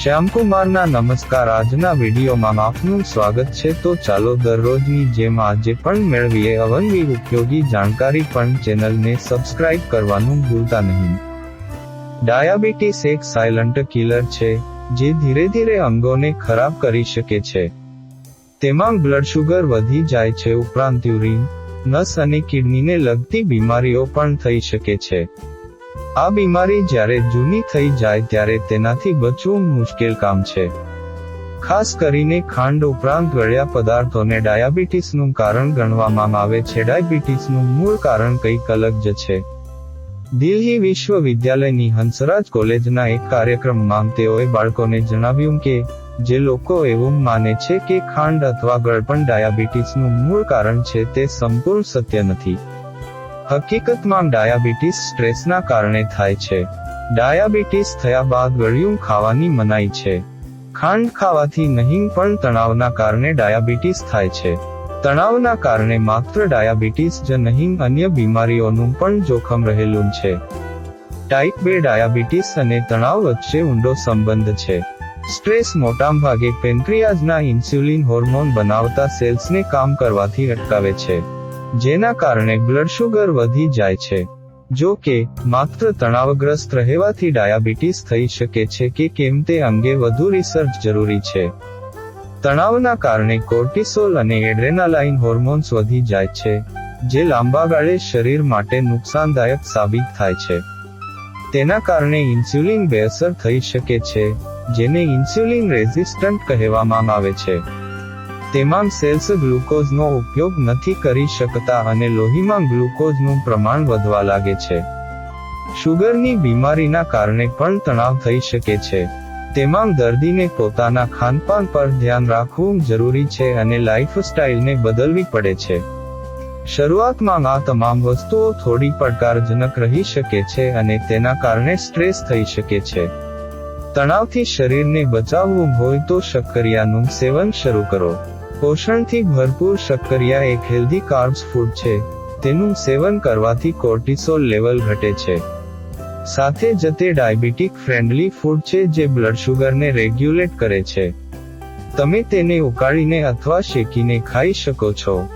શ્યામકુમારના નમસ્કાર આજના વિડીયોમાં આપનું સ્વાગત છે. તો ચાલો દરરોજની જેમ આજે પણ મેળવીએ અવનવી ઉપયોગી જાણકારી પણ ચેનલને સબસ્ક્રાઇબ કરવાનું ભૂલતા નહીં. ડાયાબિટીસ એક સાયલન્ટ કિલર છે, જે ધીરે ધીરે અંગોને ખરાબ કરી શકે છે. તેમાં બ્લડ શુગર વધી જાય છે, ઉપરાંત યુરિન, નસ અને કિડનીને લગતી બીમારીઓ પણ થઈ શકે છે. આ બીમારી જ્યારે જૂની થઈ જાય ત્યારે તેનાથી બચવું મુશ્કેલ કામ છે. ખાસ કરીને ખાંડ ઉપરાંત ગળ્યા પદાર્થોને ડાયાબિટીસનું કારણ ગણવામાં આવે છે. ડાયાબિટીસનું મૂળ કારણ કંઈક અલગ જ છે. દિલ્હી વિશ્વવિદ્યાલયની હંસરાજ કોલેજના એક કાર્યક્રમમાં તેઓએ બાળકોને જણાવ્યું કે, જે લોકો એવું માને છે કે ખાંડ અથવા ગળપણ ડાયાબિટીસનું મૂળ કારણ છે, તે સંપૂર્ણ સત્ય નથી. હકીકતમાં ડાયાબિટીસ સ્ટ્રેસના કારણે થાય છે. ડાયાબિટીસ થયા બાદ ગળ્યું ખાવાની મનાઈ છે. ખાંડ ખાવાથી નહીં પણ તણાવના કારણે ડાયાબિટીસ થાય છે. તણાવના કારણે માત્ર ડાયાબિટીસ જ નહીં, અન્ય બીમારીઓનું પણ જોખમ રહેલું છે. ટાઈપ બે ડાયાબિટીસ અને તણાવ વચ્ચે ઊંડો સંબંધ છે. સ્ટ્રેસ મોટાભાગે પેન્ક્રિયાઝના ઇન્સ્યુલિન હોર્મોન બનાવતા સેલ્સને કામ કરવાથી અટકાવે છે. જેના કારણે બ્લડ શુગર વધી જાય છે. જો કે, માત્ર તણાવગ્રસ્ત રહેવાથી ડાયાબિટીસ થઈ શકે છે કે કેમ તે અંગે વધુ રિસર્ચ જરૂરી છે. તણાવના કારણે કોર્ટિસોલ અને એડ્રેનાલાઇન હોર્મોન્સ વધી જાય છે, જે લાંબા ગાળે શરીર માટે નુકસાનદાયક સાબિત થાય છે. તેના કારણે ઇન્સ્યુલિન બેઅસર થઈ શકે છે, જેને ઇન્સ્યુલિન રેઝિસ્ટન્ટ કહેવામાં આવે છે. તેમાં સેલ્સ ગ્લુકોઝનો ઉપયોગ નથી કરી શકતા અને લોહીમાં ગ્લુકોઝનું પ્રમાણ વધવા લાગે છે. શુગરની બીમારીના કારણે પણ તણાવ થઈ શકે છે. તેમાં દર્દીને પોતાના ખાનપાન પર ધ્યાન રાખવું જરૂરી છે અને લાઇફસ્ટાઇલને બદલવી પડે છે. શરૂઆતમાં આ તમામ વસ્તુઓ થોડી પડકારજનક રહી શકે છે અને તેના કારણે સ્ટ્રેસ થઈ શકે છે. તણાવથી શરીરને બચાવવું હોય તો શક્કરિયાનું સેવન શરૂ કરો. પોષણથી ભરપૂર શક્કરિયા એક હેલ્ધી કાર્બ્સ ફૂડ છે. તેનું સેવન કરવાથી કોર્ટિસોલ લેવલ ઘટે છે. સાથે જ તે ડાયાબિટીક ફ્રેન્ડલી ફૂડ છે જે બ્લડ શુગરને રેગ્યુલેટ કરે છે. તમે તેને ઉકાળીને અથવા શેકીને ખાઈ શકો છો.